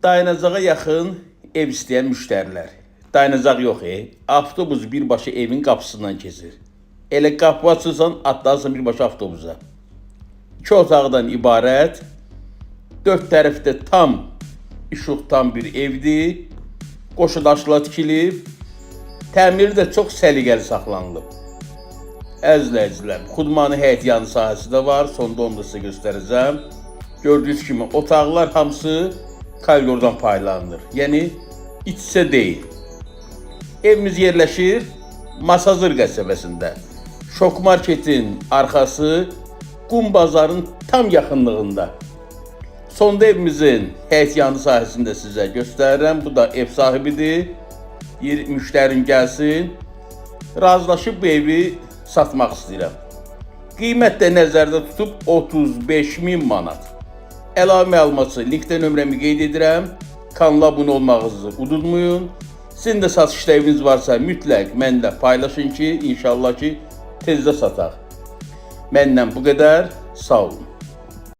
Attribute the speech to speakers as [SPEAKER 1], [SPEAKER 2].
[SPEAKER 1] Dayanacağa yaxın ev istəyən müştərilər. Dayanacaq yox, e. Avtobus birbaşa evin qapısından keçir. Elə qapı açırsan, atlarsan birbaşa avtobusa. İki otaqdan ibarət, dörd tərəfdə tam işıq tam bir evdir. Qoşu daşla tikilib, təmiri də çox səliqəli saxlanılıb. Əzizləyicilər, Xudmanı həyət yanı sahəsi də var. Sonda onu da sizə göstərəcəm. Gördüyünüz kimi otaqlar hamısı koridordan paylanır. Yəni iç-içə deyil. Evimiz yerləşir Masazır qəsəbəsində. Şok marketin arxası Qum bazarın tam yaxınlığında. Sonda evimizin həyət yanı sahəsində sizə göstərirəm. Bu da ev sahibidir. Yer müştərim gəlsin. Razılaşıb bu evi satmaq istəyirəm. Qiymət də nəzərdə tutub 35 min manat. Əlavə məlumat üçün linkdə nömrəmi qeyd edirəm. Kanala abunə olmağınızı unutmayın. Sizin də satışda eviniz varsa mütləq mənlə paylaşın ki, inşallah ki tezdə sataq. Məndən bu qədər. Sağ olun.